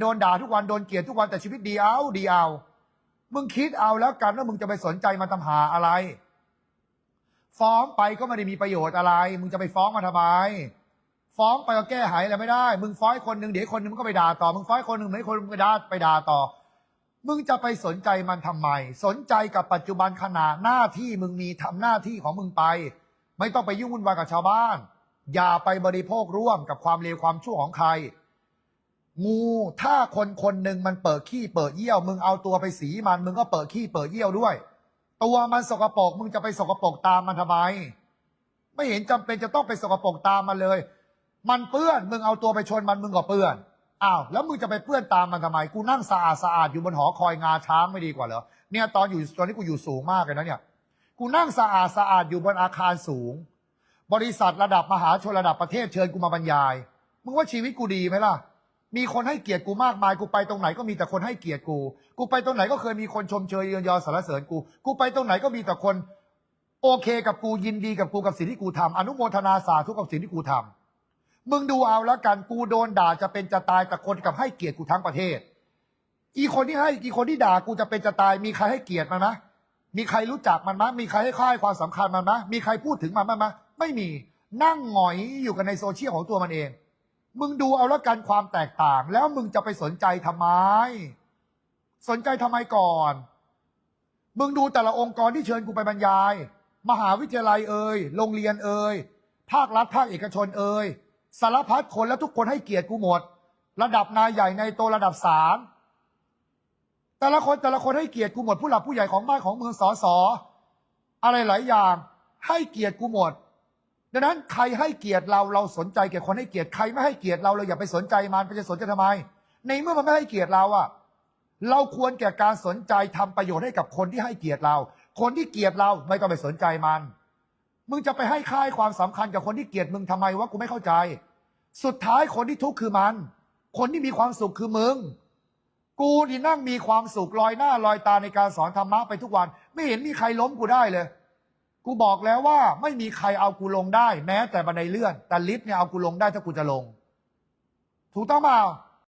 โดนด่าทุกวันโดนเกลียดทุกวันแต่ชีวิตดีเอาดีเอา มึงคิดเอาแล้วกันว่ามึงจะไปสนใจมันทำหาอะไร ฟ้องไปก็ไม่ได้มีประโยชน์อะไร มึงจะไปฟ้องมาทำไม ฟ้องไปก็แก้ไขอะไรไม่ได้ มึงฟ้องคนหนึ่งเดี๋ยวคนหนึ่งมันก็ไปด่าต่อ มึงฟ้องคนหนึ่งเดี๋ยวอีกคนมึงไปด่าไปด่าต่อ มึงจะไปสนใจมันทำไม สนใจกับปัจจุบันขณะหน้าที่มึงมีทำหน้าที่ของมึงไป ไม่ต้องไปยุ่งวุ่นวายกับชาวบ้าน อย่าไปบริโภคร่วมกับความเลวความชั่วของใคร งูถ้าคนคนหนึ่งมันเปิดขี้เปิดเยี่ยว มึงเอาตัวไปสีมันมึงก็เปิดขี้เปิดเยี่ยวด้วย ตัวมันสกปรกมึงจะไปสกปรกตามมันทำไม ไม่เห็นจำเป็นจะต้องไปสกปรกตามมันเลย มันเปื้อนมึงเอาตัวไปชนมันมึงก็เปื้อนอ้าวแล้วมึงจะไปเปื้อนตามมันทำไม กูนั่งสะอาดสะอาดอยู่บนหอคอยงาช้างไม่ดีกว่าเหรอเนี่ยตอนอยู่ตอนนี้กูอยู่สูงมากเลยนะเนี่ยกูนั่งสะอาดสะอาดอยู่บนอาคารสูง บริษัทระดับมหาชนระดับประเทศเชิญกูมาบรรยาย มึงว่าชีวิตกูดีไหมล่ะ มีคนให้เกียรติกูมากมาย กูไปตรงไหนก็มีแต่คนให้เกียรติกู กูไปตรงไหนก็เคยมีคนชมเชยเยือนยอสรรเสริญกู กูไปตรงไหนก็มีแต่คน โอเคกับกูยินดีกับกูกับสิ่งที่กูทำอนุโมทนาสาธุกับสิ่งที่กูทำมึงดูเอาแล้วกันกูโดนด่าจะเป็นจะตายแต่คนกับให้เกียรติกูทั้งประเทศ อีคนที่ให้อีคนที่ด่ากูจะเป็นจะตาย มีใครให้เกียรติมันไหมมีใครรู้จักมันไหมมีใครให้ค่าให้ความสำคัญมันไหมมีใครพูดถึงมันบ้างไหมไม่มีนั่งหงอยอยู่กันในโซเชียลของตัวมันเอง มึงดูเอาล้วกันความแตกต่าง แล้วมึงจะไปสนใจทำไม สนใจทำไมก่อน มึงดูแต่ละองค์กรที่เชิญกูไปบรรยาย มหาวิทยาลัยเอ่ยโรงเรียนเอ่ยภาครัฐภาคเอกชนเอ่ยสารพัดคนแล้วทุกคนให้เกียรติกูหมด ระดับนายใหญ่ในโตระดับสามแต่ละคนแต่ละคนให้เกียรติกูหมดผู้หลักผู้ใหญ่ของบ้านของเมืองสอสออะไรหลายอย่าง ให้เกียรติกูหมด ดังนั้นใครให้เกียรติเราเราสนใจแก่คนให้เกียรติใครไม่ให้เกียรติเราเราอย่าไปสนใจมันไปจะสนใจทำไม ในเมื่อมันไม่ให้เกียรติเราอะเราควรแก่การสนใจทำประโยชน์ให้กับคนที่ให้เกียรติเรา คนที่เกลียดเราไม่ต้องไปสนใจมัน มึงจะไปให้ค่ายความสำคัญกับคนที่เกลียดมึงทำไมวะกูไม่เข้าใจ สุดท้ายคนที่ทุกข์คือมัน คนที่มีความสุขคือมึง กูที่นั่งมีความสุขลอยหน้าลอยตาในการสอนธรรมะไปทุกวัน ไม่เห็นมีใครล้มกูได้เลย กูบอกแล้วว่าไม่มีใครเอากูลงได้ แม้แต่บันไดเลื่อน แต่ลิฟต์เนี่ยเอากูลงได้ถ้ากูจะลง ถูกต้องเปล่า